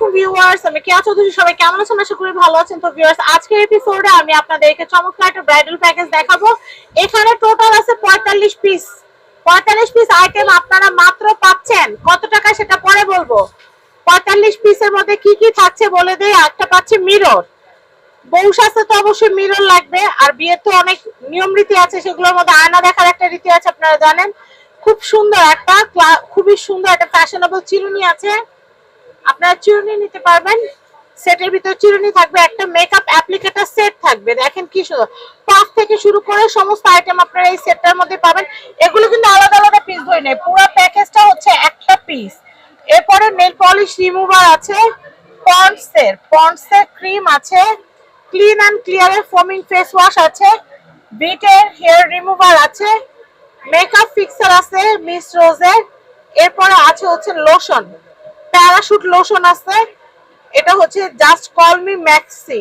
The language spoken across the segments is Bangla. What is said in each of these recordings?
আলাইকুম ভিউয়ার্স কেমন আমি একটা প্যাকেজ দেখাবো। এখানে টোটাল আছে পঁয়তাল্লিশ পিস পঁয়তাল্লিশ পিস আপনারা মাত্র পাচ্ছেন। কত টাকা পরে বলব। পঁয়তাল্লিশ পিসের মধ্যে কি কি থাকছে বলে একটা পাচ্ছে মিরর বউ তো অবশ্যই মিরর লাগবে। আর বিয়ের তো অনেক নিয়ম রীতি আছে, সেগুলোর মধ্যে আয়না দেখার একটা রীতি আছে, আপনারা জানেন। খুব সুন্দর একটা খুবই সুন্দর একটা ফ্যাশনেবল চিরুনি আছে। আপনারা চিরুনি নিতে পারবেন। সেটের ভিতর চিরুনি থাকবে, একটা মেকআপ অ্যাপ্লিকেটার সেট থাকবে। দেখেন কি সুন্দর। পাঁচ থেকে শুরু করে সমস্ত আইটেম আপনারা এই সেটটার মধ্যে পাবেন। এগুলো কিন্তু আলাদা আলাদা পিস ধরে নেই পুরো প্যাকেজটা হচ্ছে একটা পিস এরপরে নেল পলিশ রিমুভার আছে পন্ডসের পন্ডসের ক্রিম আছে ক্লিন অ্যান্ড ক্লিয়ারের ফোমিং ফেস ওয়াশ আছে বিটের হেয়ার রিমুভার আছে মেকআপ ফিক্সার আছে মিস রোজের এরপরে আছে হচ্ছে লোশন প্যারাশুট লোশন আছে। এটা হচ্ছে জাস্ট কল মি ম্যাক্সি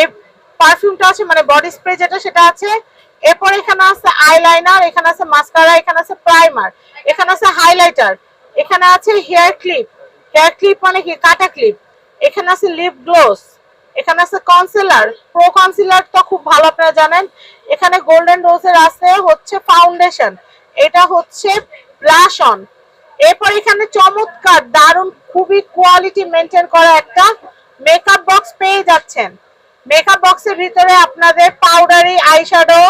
এই পারফিউমটা আছে মানে বডি স্প্রে যেটা, সেটা আছে। এরপর এখানে আছে আইলাইনার, এখানে আছে মাস্কারা, এখানে আছে প্রাইমার, এখানে আছে হাইলাইটার, এখানে আছে হেয়ার ক্লিপ হেয়ার ক্লিপ মানে কি? কাটা ক্লিপ। এখানে আছে লিপ গ্লোস, এখানে আছে কনসিলার। প্রো কনসিলার তো খুব ভালো আপনারা জানেন। এখানে গোল্ডেন রোজের আছে হচ্ছে ফাউন্ডেশন এটা হচ্ছে ব্লাশ অন এরপর এখানে চমৎকার, দারুণ, খুবই কোয়ালিটি মেনটেন করা একটা মেকআপ বক্স পেয়ে যাচ্ছেন। মেকআপ বক্সের ভিতরে আপনাদের powdery eyeshadow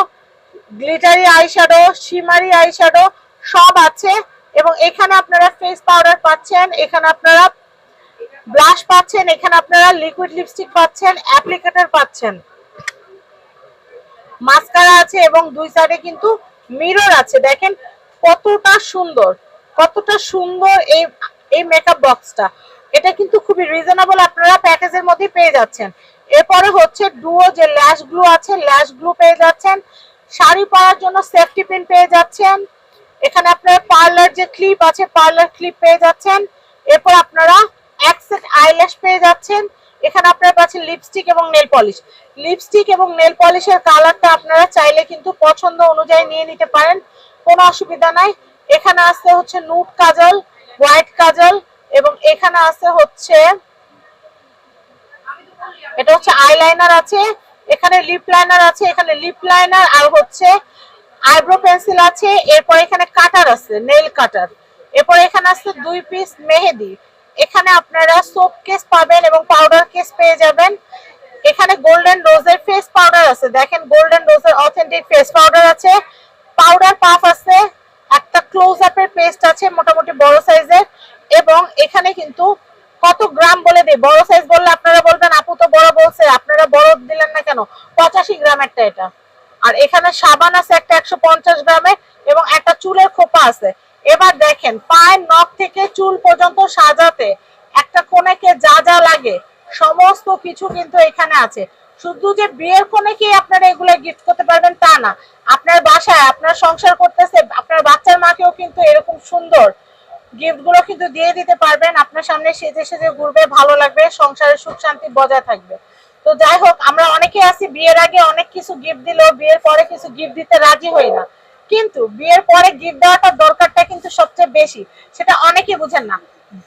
glittery eyeshadow shimmery eyeshadow সব আছে এবং এখানে আপনারা ফেস পাউডার পাচ্ছেন, এখানে আপনারা ব্লাশ পাচ্ছেন, এখানে আপনারা লিকুইড লিপস্টিক পাচ্ছেন অ্যাপ্লিকেটর পাচ্ছেন। মাস্কারা আছে এবং দুই সাইডে কিন্তু মিরর আছে। দেখেন কতটা সুন্দর। কতটা সুন্দর এই এই মেকআপ বক্সটা এটা কিন্তু খুবই রিজনেবল আপনারা প্যাকেজের মধ্যে পেয়ে যাচ্ছেন। এরপরে হচ্ছে ডুও যে ল্যাশ গ্লু আছে ল্যাশ গ্লু পেয়ে যাচ্ছেন। শাড়ি পরার জন্য সেফটি পিন পেয়ে যাচ্ছেন। এখানে আপনারা পার্লার যে ক্লিপ আছে পার্লার ক্লিপ পেয়ে যাচ্ছেন। এরপর আপনারা এক সেট আইল্যাশ পেয়ে যাচ্ছেন। এখানে আপনারা পাচ্ছেন লিপস্টিক এবং নেল পলিশ লিপস্টিক এবং নেল পলিশের কালারটা আপনারা চাইলে কিন্তু পছন্দ অনুযায়ী নিয়ে নিতে পারেন। কোনো অসুবিধা নাই। এখানে আছে হচ্ছে নুট কাজল, হোয়াইট কাজল, এবং এখানে আছে হচ্ছে, এটা হচ্ছে আইলাইনার আছে, এখানে লিপ লাইনার আছে, এখানে লিপ লাইনার, আর হচ্ছে আইব্রো পেন্সিল আছে, এরপর এখানে কাটার আছে নেল কাটার। এরপর এখানে আছে দুই পিস মেহেদি। এখানে আপনারা সোপ কেস পাবেন এবং পাউডার কেস পেয়ে যাবেন। এখানে গোল্ডেন রোজের ফেস পাউডার আছে, দেখেন গোল্ডেন রোজের অথেন্টিক ফেস পাউডার আছে। পাউডার পাফ আছে একটা ক্লোজ আপের পেস্ট আছে মোটামুটি বড় সাইজের এবং এখানে কিন্তু কত গ্রাম বলে দেয় বড় সাইজ বললে আপনারা বলবেন, আপু, তো বড় বলছে। আপনারা বড় দিলেন না কেন? পঁচাশি গ্রামেরটা এটা। আর এখানে সাবান আছে একটা একশো পঞ্চাশ গ্রামের এবং একটা চুলের খোপা আছে। এবার দেখেন, পায়ের নখ থেকে চুল পর্যন্ত সাজাতে একটা কোনেকে যা যা লাগে, সমস্ত কিছু কিন্তু এখানে আছে। শুধু যে বিয়ের কোনেকে আপনারা এগুলো গিফট করতে পারবেন তা না। আপনার বাসায় আপনার সংসার করতেছে, আপনার বাচ্চার মাকেও কিন্তু এরকম সুন্দর গিফটগুলো কিন্তু দিয়ে দিতে পারবেন। আপনার সামনে সেজে সেজে ঘুরবে, ভালো লাগবে সুখ শান্তি বজায় থাকবে। তো যাই হোক, আমরা অনেকে আছি, বিয়ের আগে অনেক কিছু গিফট দিলেও বিয়ের পরে কিছু গিফট দিতে রাজি হই না। কিন্তু বিয়ের পরে গিফট দেওয়াটা দরকারটা কিন্তু সবচেয়ে বেশি। সেটা অনেকে বুঝেন না।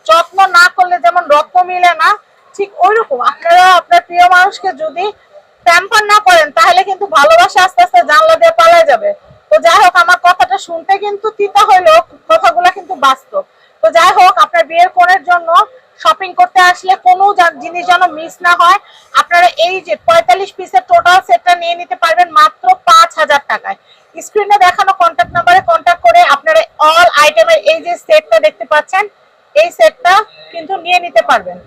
যত্ন না করলে যেমন রত্ন মিলে না ঠিক ওইরকম। আপনারা, আপনার প্রিয় মানুষকে যদি প্যাম্পার না করেন, তাহলে কিন্তু ভালোবাসা আস্তে আস্তে জানলা দিয়ে পালায় যাবে। তো যাই হোক, আমার কথাটা শুনতে কিন্তু তিতা হইলেও কথাগুলো কিন্তু বাস্তব। তো যাই হোক, আপনার বিয়ের কোণের জন্য শপিং করতে আসলে কোনো জিনিস যেন মিস না হয়। আপনারা এই যে পঁয়তাল্লিশ পিসের টোটাল সেটটা নিয়ে নিতে পারবেন মাত্র পাঁচ হাজার টাকায়। স্ক্রিনে দেখানো কন্ট্যাক্ট নাম্বারে কন্ট্যাক্ট করে আপনারা অল আইটেমের এই যে সেটটা দেখতে পাচ্ছেন, এই সেটটা কিন্তু নিয়ে নিতে পারবেন।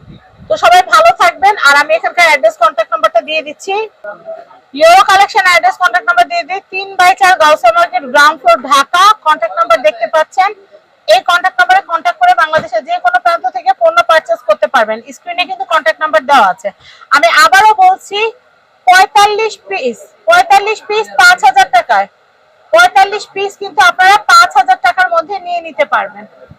তো সবাই ভালো থাকবেন। আর আমি এখানকার অ্যাড্রেস কন্ট্যাক্ট নাম্বারটা দিয়ে দিচ্ছি। Euro collection address contact number দিয়ে দিই। তিন বাই চার Gausia market, ground floor, Dhaka. Contact number দেখতে পাচ্ছেন। এই কন্ট্যাক্ট নাম্বারে কন্ট্যাক্ট করে বাংলাদেশের যে কোনো প্রান্ত থেকে পণ্য পারচেস করতে পারবেন। স্ক্রিনে কিন্তু কন্ট্যাক্ট নাম্বার দেওয়া আছে। আমি আবারও বলছি, পঁয়তাল্লিশ পিস পঁয়তাল্লিশ পিস পাঁচ হাজার টাকায়। পঁয়তাল্লিশ পিস কিন্তু আপনারা পাঁচ হাজার টাকার মধ্যে নিয়ে নিতে পারবেন।